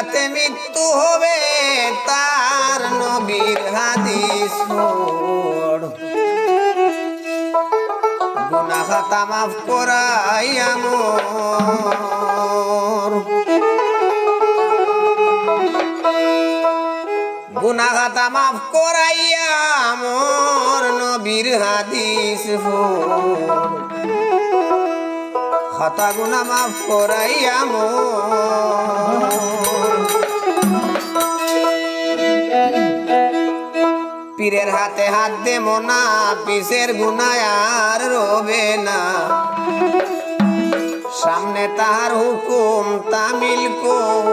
জাহেলাতে মৃত্যু হবে, তার নবীর হাদিস গুনা খাতা মাফ করাই আমর। গুনা খাতা মাফ করাইয়া আমর, নবীর হাদিস খাতা গুনা মাফ করাইয়া আমর। পীরের হাতে হাত দে মোনা পিসের গুনায় আর রবে না। সামনে তাহার হুকুম তামিল কর।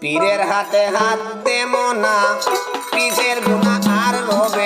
পীরের হাতে হাত দে মোনা পিসের গুনা আর রবে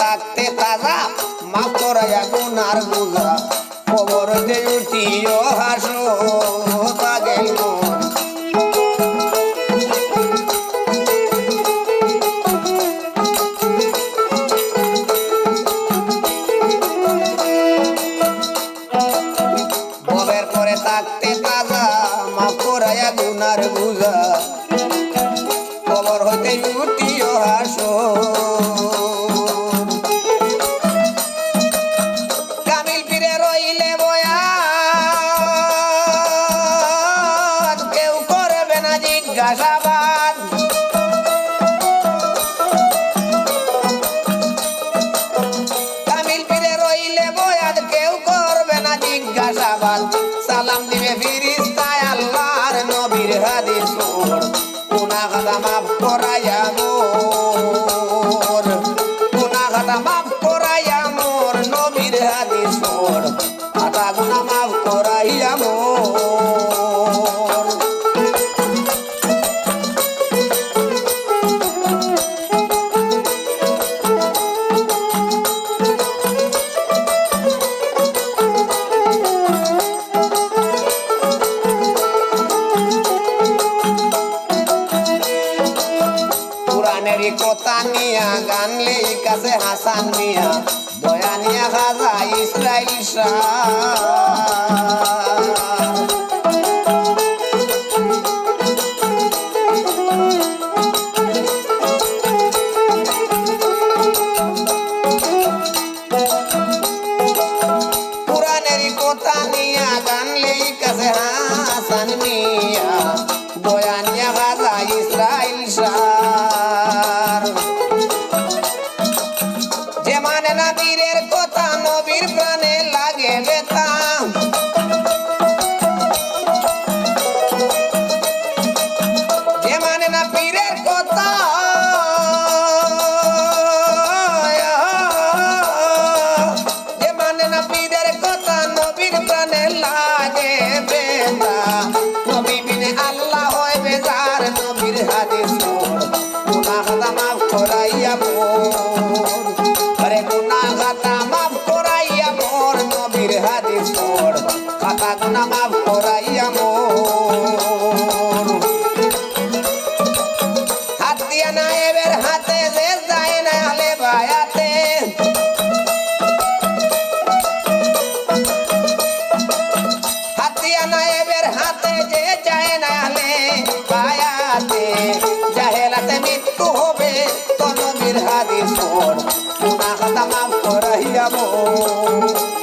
থাকতে তাজা মাফ করাইয়া গুনার বুঝা খবর দে উঠিও হাসো তাদের মন। থাকতে তাজা মাফ করাইয়া গুনার বুঝা গুনাহ খাতা মাফ করাইয়া মোর গুনাহ খাতা মাফ করাইয়া মোর। নবীর হাদিস নিয়া গান কাছে হাসান মিয়া বয়ানিয়া খাজা ইসরাইল শাহ। কথা নিয়া গান কাছে হাসান মিয়া। কথা নবীর গুনাহ করাইয়া মোর। হাত দিয়া নায়েবের হাতে, যে যায় না হলে বায়াতে। হাত দিয়া নায়েবের হাতে, যে যায় না হলে বায়াতে। জাহেলাতে মৃত্যু হবে তনবীর হাদিস পড় গুনাহ দাদা মাফ করাইয়া মন